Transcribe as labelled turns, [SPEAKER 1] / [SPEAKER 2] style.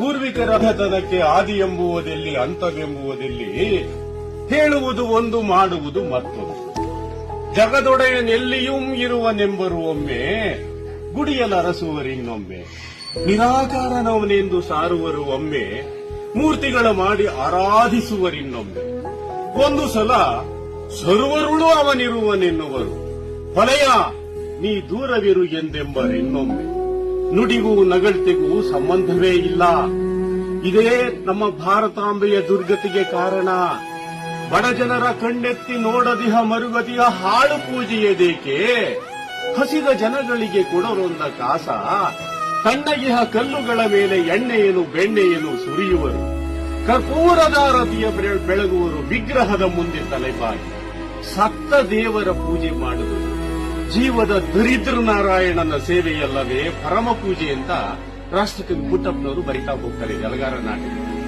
[SPEAKER 1] ಪೂರ್ವಿಕರ ಕಥನಕ್ಕೆ ಆದಿ ಎಂಬುವುದೆಲ್ಲಿ ಅಂತವೆಂಬುವುದೆಲ್ಲಿ ಹೇಳುವುದು ಒಂದು, ಮಾಡುವುದು ಮತ್ತೊಂದು. ಜಗದೊಡೆಯನೆಲ್ಲಿಯೂ ಇರುವನೆಂಬರು ಒಮ್ಮೆ ಗುಡಿಯಲರಸುವರಿನ್ನೊಮ್ಮೆ ನಿರಾಕಾರನವನೆಂದು ಸಾರುವರು ಒಮ್ಮೆ, ಮೂರ್ತಿಗಳ ಮಾಡಿ ಆರಾಧಿಸುವರಿನ್ನೊಮ್ಮೆ ಒಂದು ಸಲ ಸರ್ವರುಳು ಅವನಿರುವನೆನ್ನುವರು. ಹೊಲೆಯ ನೀ ದೂರವಿರು ಎಂದೆಂಬರೆನ್ನೊಮ್ಮೆ ನುಡಿಗೂ ನಗಳ್ತೆಗೂ ಸಂಬಂಧವೇ ಇಲ್ಲ. ಇದೇ ನಮ್ಮ ಭಾರತಾಂಬೆಯ ದುರ್ಗತಿಗೆ ಕಾರಣ. ಬಡಜನರ ಕಣ್ಣೆತ್ತಿ ನೋಡದಿಹ ಮರುಗತಿಯ ಹಾಳು ಪೂಜೆಯದೇಕೆ ಹಸಿದ ಜನಗಳಿಗೆ ಕೊಡರೊಂದ ಕಾಸ. ತಣ್ಣಗಿಹ ಕಲ್ಲುಗಳ ಮೇಲೆ ಎಣ್ಣೆಯನ್ನು ಬೆಣ್ಣೆಯನ್ನು ಸುರಿಯುವರು. ಕರ್ಪೂರದ ರತಿಯ ಬೆಳಗುವರು ವಿಗ್ರಹದ ಮುಂದೆ ತಲೆಬಾಗಿ. ಸತ್ತ ದೇವರ ಪೂಜೆ ಮಾಡುವುದು. ಜೀವದ ದರಿದ್ರ ನಾರಾಯಣನ ಸೇವೆಯಲ್ಲವೇ ಪರಮ ಪೂಜೆ ಅಂತ ರಾಷ್ಟ್ರಕವಿ ಪುಟ್ಟಪ್ಪನವರು ಬರಿತಾ ಹೋಗ್ತಾರೆ ಜಲಗಾರ ನಾಟಕ